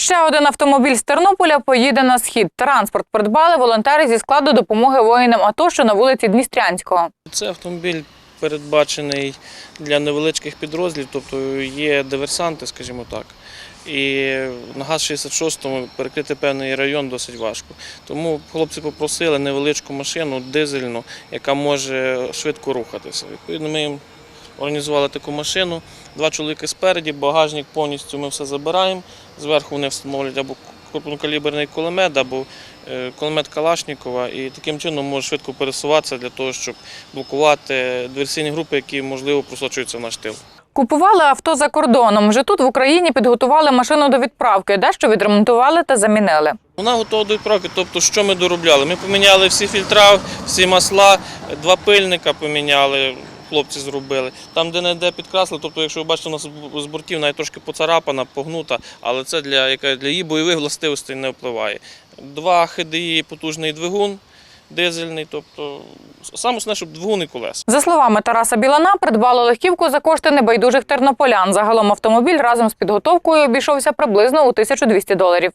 Ще один автомобіль з Тернополя поїде на схід. Транспорт придбали волонтери зі складу допомоги воїнам АТО, що на вулиці Дністрянського. Це автомобіль передбачений для невеличких підрозділів, тобто є диверсанти, скажімо так. І на ГАЗ-66 перекрити певний район досить важко. Тому хлопці попросили невеличку машину дизельну, яка може швидко рухатися. Відповідно, ми їм організували таку машину. Два чоловіки спереді, багажник повністю ми все забираємо. Зверху вони встановлюють або крупнокаліберний кулемет, або е, кулемет Калашнікова, і таким чином може швидко пересуватися для того, щоб блокувати диверсійні групи, які можливо просочуються в наш тил. Купували авто за кордоном. Вже тут в Україні підготували машину до відправки, дещо відремонтували та замінили. Вона готова до відправки. Тобто, що ми доробляли? Ми поміняли всі фільтра, всі масла, два пильника поміняли. Хлопці зробили. Там, де не де підкреслили, тобто, якщо ви бачите, у нас з бортів навіть трошки поцарапана, погнута, але це для, яка, для її бойових властивостей не впливає. Два ХДІ потужний двигун, дизельний, тобто саме основне, щоб двигун і колеса. За словами Тараса Білана, придбали легківку за кошти небайдужих тернополян. Загалом автомобіль разом з підготовкою обійшовся приблизно у 1200 доларів.